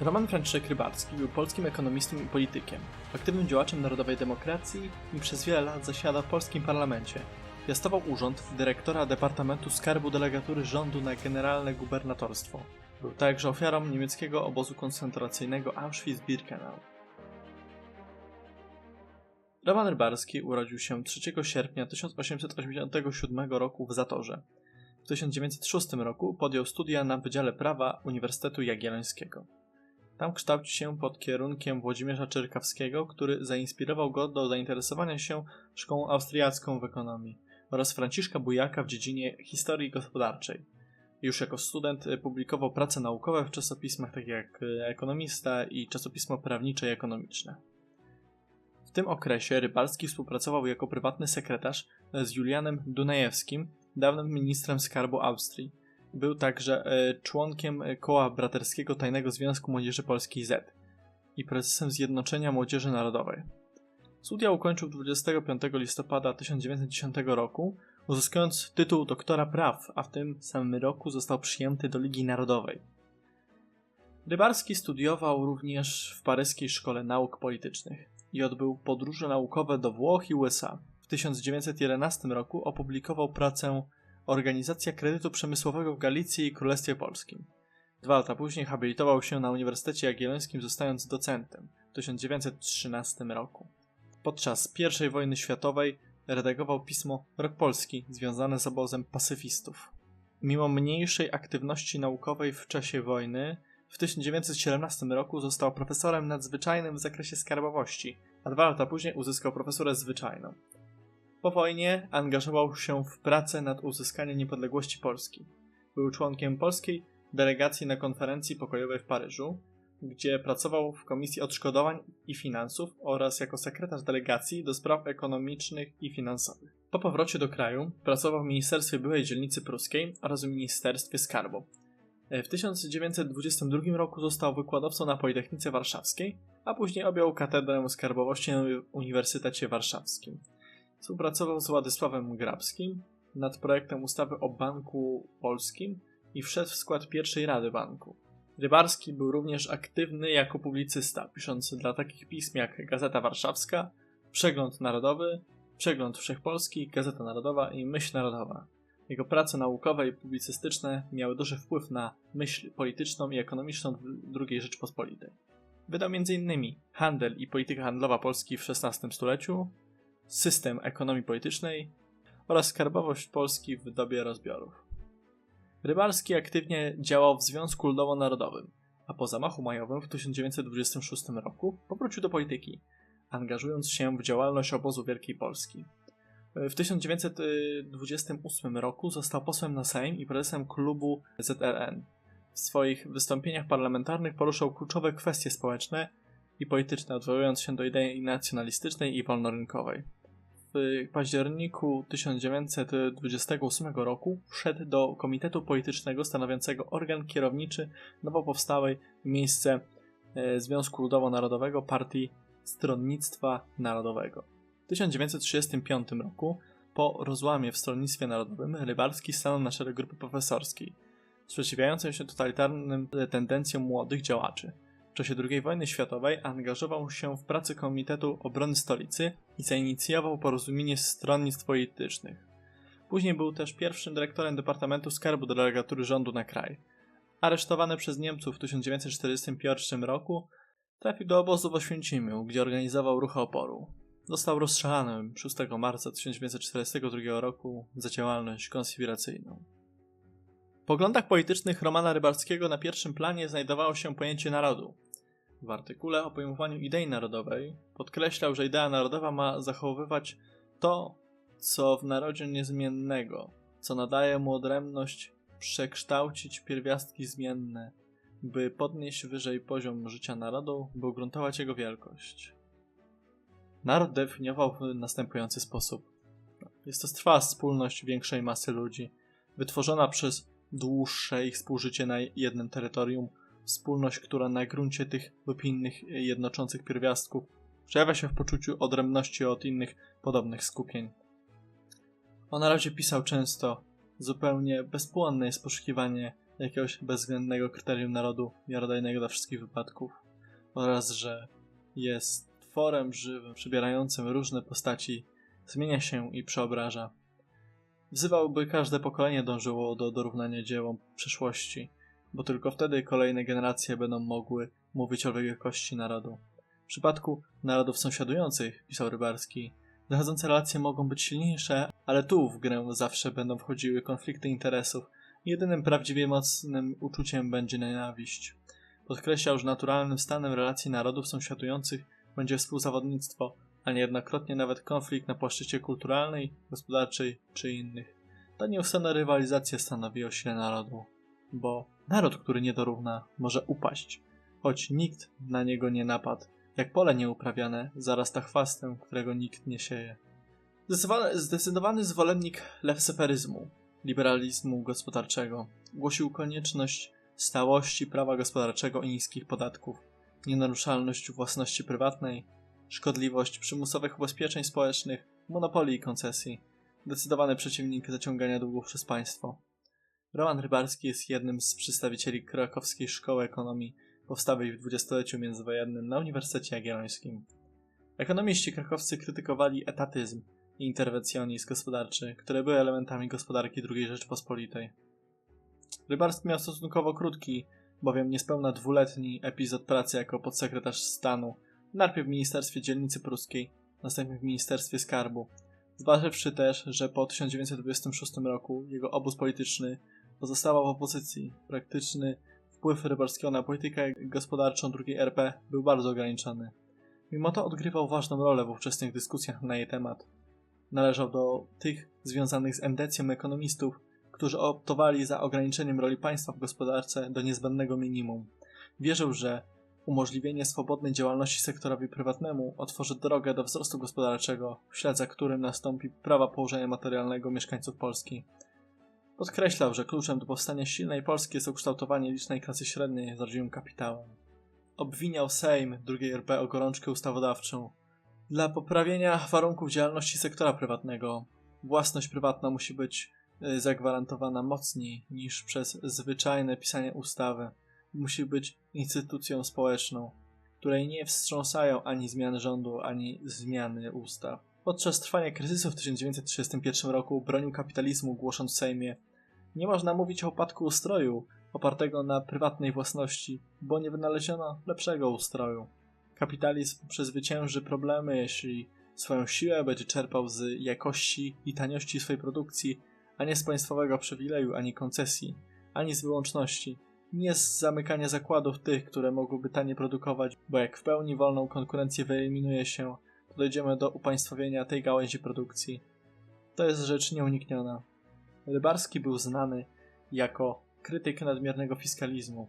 Roman Franciszek Rybarski był polskim ekonomistą i politykiem, aktywnym działaczem narodowej demokracji i przez wiele lat zasiadał w polskim parlamencie. Piastował urząd dyrektora Departamentu Skarbu Delegatury Rządu na Generalne Gubernatorstwo. Był także ofiarą niemieckiego obozu koncentracyjnego Auschwitz-Birkenau. Roman Rybarski urodził się 3 sierpnia 1887 roku w Zatorze. W 1906 roku podjął studia na Wydziale Prawa Uniwersytetu Jagiellońskiego. Tam kształcił się pod kierunkiem Włodzimierza Czerkawskiego, który zainspirował go do zainteresowania się szkołą austriacką w ekonomii oraz Franciszka Bujaka w dziedzinie historii gospodarczej. Już jako student publikował prace naukowe w czasopismach takich jak Ekonomista i czasopismo prawnicze i ekonomiczne. W tym okresie Rybalski współpracował jako prywatny sekretarz z Julianem Dunajewskim, dawnym ministrem skarbu Austrii. Był także e, członkiem koła braterskiego Tajnego Związku Młodzieży Polskiej Z i prezesem Zjednoczenia Młodzieży Narodowej. Studia ukończył 25 listopada 1910 roku, uzyskując tytuł doktora praw, a w tym samym roku został przyjęty do Ligi Narodowej. Rybarski studiował również w paryskiej Szkole Nauk Politycznych i odbył podróże naukowe do Włoch i USA. W 1911 roku opublikował pracę Organizacja Kredytu Przemysłowego w Galicji i Królestwie Polskim. Dwa lata później habilitował się na Uniwersytecie Jagiellońskim, zostając docentem w 1913 roku. Podczas I wojny światowej redagował pismo Rok Polski związane z obozem pacyfistów. Mimo mniejszej aktywności naukowej w czasie wojny, w 1917 roku został profesorem nadzwyczajnym w zakresie skarbowości, a dwa lata później uzyskał profesurę zwyczajną. Po wojnie angażował się w pracę nad uzyskaniem niepodległości Polski. Był członkiem polskiej delegacji na konferencji pokojowej w Paryżu, gdzie pracował w Komisji Odszkodowań i Finansów oraz jako sekretarz delegacji do spraw ekonomicznych i finansowych. Po powrocie do kraju pracował w Ministerstwie Byłej Dzielnicy Pruskiej oraz w Ministerstwie Skarbu. W 1922 roku został wykładowcą na Politechnice Warszawskiej, a później objął katedrę skarbowości na Uniwersytecie Warszawskim. Współpracował z Władysławem Grabskim nad projektem ustawy o Banku Polskim i wszedł w skład pierwszej Rady Banku. Rybarski był również aktywny jako publicysta, pisząc dla takich pism jak Gazeta Warszawska, Przegląd Narodowy, Przegląd Wszechpolski, Gazeta Narodowa i Myśl Narodowa. Jego prace naukowe i publicystyczne miały duży wpływ na myśl polityczną i ekonomiczną II Rzeczpospolitej. Wydał m.in. Handel i polityka handlowa Polski w XVI stuleciu, System ekonomii politycznej oraz Skarbowość Polski w dobie rozbiorów. Rybalski aktywnie działał w Związku Ludowo-Narodowym, a po zamachu majowym w 1926 roku powrócił do polityki, angażując się w działalność obozu Wielkiej Polski. W 1928 roku został posłem na Sejm i prezesem klubu ZRN. W swoich wystąpieniach parlamentarnych poruszał kluczowe kwestie społeczne i polityczne, odwołując się do idei nacjonalistycznej i wolnorynkowej. W październiku 1928 roku wszedł do Komitetu Politycznego stanowiącego organ kierowniczy nowo powstałej miejsce e, Związku Ludowo-Narodowego Partii Stronnictwa Narodowego. W 1935 roku, po rozłamie w Stronnictwie Narodowym, Rybalski stanął na czele grupy profesorskiej, sprzeciwiającej się totalitarnym tendencjom młodych działaczy. Czasie II wojny światowej angażował się w pracę Komitetu Obrony Stolicy i zainicjował porozumienie stronnictw politycznych. Później był też pierwszym dyrektorem Departamentu Skarbu Delegatury Rządu na kraj. Aresztowany przez Niemców w 1941 roku, trafił do obozu w Oświęcimiu, gdzie organizował ruchy oporu. Został rozstrzelany 6 marca 1942 roku za działalność konspiracyjną. W poglądach politycznych Romana Rybarskiego na pierwszym planie znajdowało się pojęcie narodu. W artykule o pojmowaniu idei narodowej podkreślał, że idea narodowa ma zachowywać to, co w narodzie niezmiennego, co nadaje mu odrębność, przekształcić pierwiastki zmienne, by podnieść wyżej poziom życia narodu, by ugruntować jego wielkość. Naród definiował w następujący sposób. Jest to trwała wspólność większej masy ludzi, wytworzona przez dłuższe ich współżycie na jednym terytorium, wspólność, która na gruncie tych lub innych jednoczących pierwiastków przejawia się w poczuciu odrębności od innych podobnych skupień. O narodzie pisał często zupełnie bezpłonne jest poszukiwanie jakiegoś bezwzględnego kryterium narodu miarodajnego dla wszystkich wypadków oraz że jest tworem żywym, przybierającym różne postaci, zmienia się i przeobraża. Wzywał, by każde pokolenie dążyło do dorównania dziełom przeszłości, bo tylko wtedy kolejne generacje będą mogły mówić o wielkości narodu. W przypadku narodów sąsiadujących, pisał Rybarski, zachodzące relacje mogą być silniejsze, ale tu w grę zawsze będą wchodziły konflikty interesów. Jedynym prawdziwie mocnym uczuciem będzie nienawiść. Podkreślał, że naturalnym stanem relacji narodów sąsiadujących będzie współzawodnictwo, a niejednokrotnie nawet konflikt na płaszczyźnie kulturalnej, gospodarczej czy innych. Ta nieustanna rywalizacja stanowi o sile narodu, bo naród, który nie dorówna, może upaść, choć nikt na niego nie napadł. Jak pole nieuprawiane zarasta chwastem, którego nikt nie sieje. Zdecydowany, zwolennik lewseferyzmu, liberalizmu gospodarczego, głosił konieczność stałości prawa gospodarczego i niskich podatków, nienaruszalność własności prywatnej, szkodliwość przymusowych ubezpieczeń społecznych, monopolii i koncesji, zdecydowany przeciwnik zaciągania długów przez państwo. Roman Rybarski jest jednym z przedstawicieli krakowskiej szkoły ekonomii powstałej w dwudziestoleciu międzywojennym na Uniwersytecie Jagiellońskim. Ekonomiści krakowscy krytykowali etatyzm i interwencjonizm gospodarczy, które były elementami gospodarki II Rzeczpospolitej. Rybarski miał stosunkowo krótki, bowiem niespełna dwuletni epizod pracy jako podsekretarz stanu, najpierw w Ministerstwie Dzielnicy Pruskiej, następnie w Ministerstwie Skarbu. Zważywszy też, że po 1926 roku jego obóz polityczny pozostawał w opozycji, praktyczny wpływ Rybarskiego na politykę gospodarczą II RP był bardzo ograniczony. Mimo to odgrywał ważną rolę w ówczesnych dyskusjach na jej temat. Należał do tych związanych z endecją ekonomistów, którzy optowali za ograniczeniem roli państwa w gospodarce do niezbędnego minimum. Wierzył, że umożliwienie swobodnej działalności sektorowi prywatnemu otworzy drogę do wzrostu gospodarczego, w ślad za którym nastąpi prawa położenia materialnego mieszkańców Polski. Podkreślał, że kluczem do powstania silnej Polski jest ukształtowanie licznej klasy średniej z rodzimym kapitałem. Obwiniał Sejm II RP o gorączkę ustawodawczą. Dla poprawienia warunków działalności sektora prywatnego własność prywatna musi być y, zagwarantowana mocniej niż przez zwyczajne pisanie ustawy. Musi być instytucją społeczną, której nie wstrząsają ani zmiany rządu, ani zmiany ustaw. Podczas trwania kryzysu w 1931 roku bronił kapitalizmu, głosząc w Sejmie nie można mówić o upadku ustroju opartego na prywatnej własności, bo nie wynaleziono lepszego ustroju. Kapitalizm przezwycięży problemy, jeśli swoją siłę będzie czerpał z jakości i taniości swojej produkcji, a nie z państwowego przywileju ani koncesji, ani z wyłączności. Nie z zamykania zakładów tych, które mogłyby tanie produkować, bo jak w pełni wolną konkurencję wyeliminuje się, to dojdziemy do upaństwowienia tej gałęzi produkcji. To jest rzecz nieunikniona. Rybarski był znany jako krytyk nadmiernego fiskalizmu,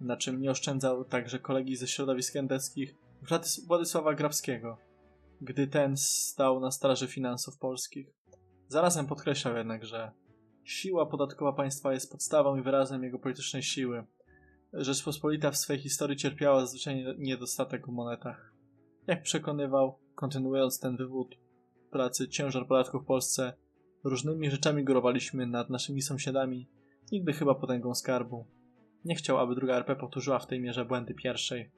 na czym nie oszczędzał także kolegi ze środowisk endeckich Władysława Grabskiego, gdy ten stał na straży finansów polskich. Zarazem podkreślał jednak, że siła podatkowa państwa jest podstawą i wyrazem jego politycznej siły. Rzeczpospolita w swej historii cierpiała zazwyczaj niedostatek w monetach. Jak przekonywał, kontynuując ten wywód pracy, ciężar podatków w Polsce Różnymi rzeczami górowaliśmy nad naszymi sąsiadami, nigdy chyba potęgą skarbu. Nie chciał, aby druga RP powtórzyła w tej mierze błędy pierwszej.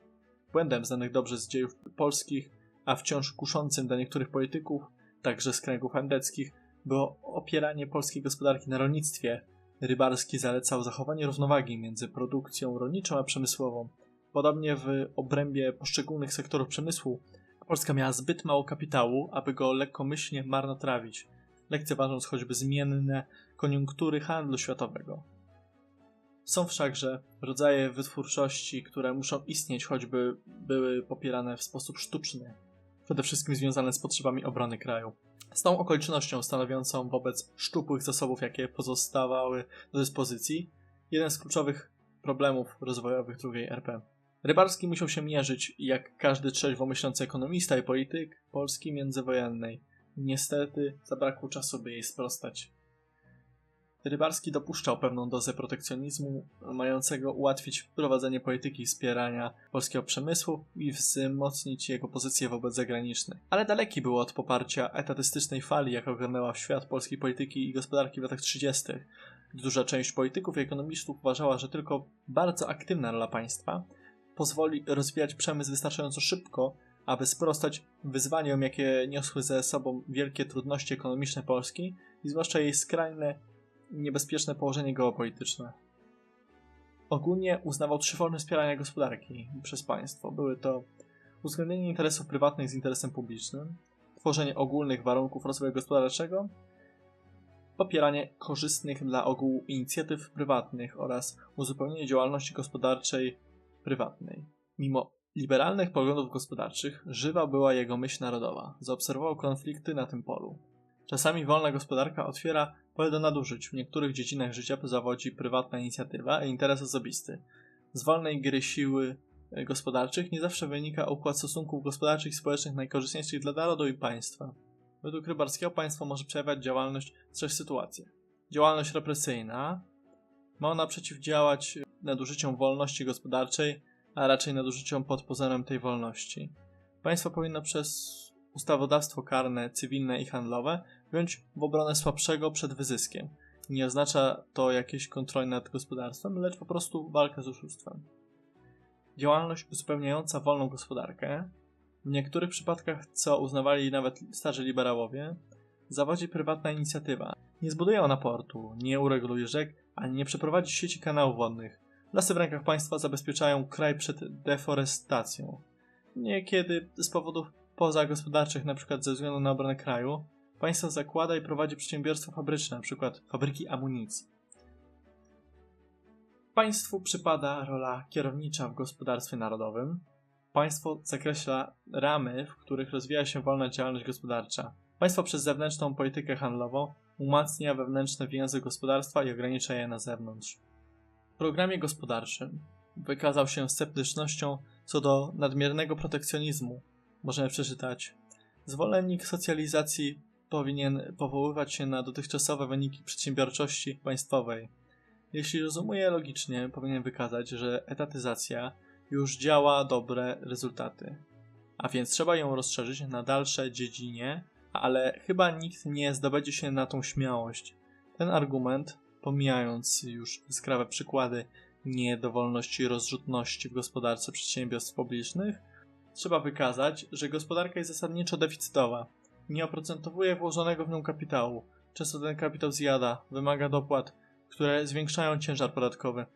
Błędem znanych dobrze z dziejów polskich, a wciąż kuszącym dla niektórych polityków, także z kręgów endeckich, było opieranie polskiej gospodarki na rolnictwie. Rybarski zalecał zachowanie równowagi między produkcją rolniczą a przemysłową. Podobnie w obrębie poszczególnych sektorów przemysłu Polska miała zbyt mało kapitału, aby go lekkomyślnie marnotrawić lekceważąc choćby zmienne koniunktury handlu światowego. Są wszakże rodzaje wytwórczości, które muszą istnieć, choćby były popierane w sposób sztuczny, przede wszystkim związane z potrzebami obrony kraju. Z tą okolicznością stanowiącą wobec szczupłych zasobów, jakie pozostawały do dyspozycji, jeden z kluczowych problemów rozwojowych II RP. Rybarski musiał się mierzyć, jak każdy trzeźwo myślący ekonomista i polityk Polski międzywojennej, Niestety zabrakło czasu, by jej sprostać. Rybarski dopuszczał pewną dozę protekcjonizmu, mającego ułatwić prowadzenie polityki wspierania polskiego przemysłu i wzmocnić jego pozycję wobec zagranicznej. Ale daleki był od poparcia etatystycznej fali, jaka ogarnęła w świat polskiej polityki i gospodarki w latach 30., Duża część polityków i ekonomistów uważała, że tylko bardzo aktywna rola państwa pozwoli rozwijać przemysł wystarczająco szybko, aby sprostać wyzwaniom, jakie niosły ze sobą wielkie trudności ekonomiczne Polski i zwłaszcza jej skrajne, niebezpieczne położenie geopolityczne. Ogólnie uznawał trzy formy wspierania gospodarki przez państwo. Były to uwzględnienie interesów prywatnych z interesem publicznym, tworzenie ogólnych warunków rozwoju gospodarczego, popieranie korzystnych dla ogółu inicjatyw prywatnych oraz uzupełnienie działalności gospodarczej prywatnej. Mimo liberalnych poglądów gospodarczych, żywa była jego myśl narodowa. Zaobserwował konflikty na tym polu. Czasami wolna gospodarka otwiera pole do nadużyć. W niektórych dziedzinach życia zawodzi prywatna inicjatywa i interes osobisty. Z wolnej gry siły e, gospodarczych nie zawsze wynika układ stosunków gospodarczych i społecznych najkorzystniejszych dla narodu i państwa. Według Rybarskiego państwo może przejawiać działalność w trzech sytuacjach. Działalność represyjna ma ona przeciwdziałać nadużyciom wolności gospodarczej, a raczej nadużyciom pod pozorem tej wolności. Państwo powinno przez ustawodawstwo karne, cywilne i handlowe wziąć w obronę słabszego przed wyzyskiem. Nie oznacza to jakiejś kontroli nad gospodarstwem, lecz po prostu walkę z oszustwem. Działalność uzupełniająca wolną gospodarkę, w niektórych przypadkach, co uznawali nawet starzy liberałowie, zawodzi prywatna inicjatywa. Nie zbuduje ona portu, nie ureguluje rzek, ani nie przeprowadzi sieci kanałów wodnych. Lasy w rękach państwa zabezpieczają kraj przed deforestacją. Niekiedy z powodów pozagospodarczych, np. ze względu na obronę kraju, państwo zakłada i prowadzi przedsiębiorstwa fabryczne, np. fabryki amunicji. Państwu przypada rola kierownicza w gospodarstwie narodowym. Państwo zakreśla ramy, w których rozwija się wolna działalność gospodarcza. Państwo przez zewnętrzną politykę handlową umacnia wewnętrzne więzy gospodarstwa i ogranicza je na zewnątrz. Programie gospodarczym wykazał się sceptycznością co do nadmiernego protekcjonizmu. Możemy przeczytać: Zwolennik socjalizacji powinien powoływać się na dotychczasowe wyniki przedsiębiorczości państwowej. Jeśli rozumuje logicznie, powinien wykazać, że etatyzacja już działa dobre rezultaty. A więc trzeba ją rozszerzyć na dalsze dziedzinie, ale chyba nikt nie zdobędzie się na tą śmiałość. Ten argument, pomijając już skrawe przykłady niedowolności i rozrzutności w gospodarce przedsiębiorstw publicznych, trzeba wykazać, że gospodarka jest zasadniczo deficytowa. Nie oprocentowuje włożonego w nią kapitału. Często ten kapitał zjada, wymaga dopłat, które zwiększają ciężar podatkowy.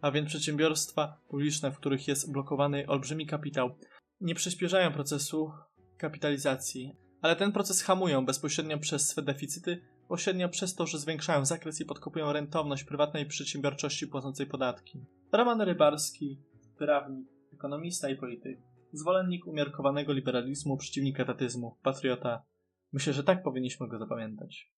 A więc przedsiębiorstwa publiczne, w których jest blokowany olbrzymi kapitał, nie przyspieszają procesu kapitalizacji, ale ten proces hamują bezpośrednio przez swe deficyty, pośrednio przez to, że zwiększają zakres i podkopują rentowność prywatnej przedsiębiorczości płacącej podatki. Roman Rybarski, prawnik, ekonomista i polityk, zwolennik umiarkowanego liberalizmu, przeciwnik etatyzmu, patriota. Myślę, że tak powinniśmy go zapamiętać.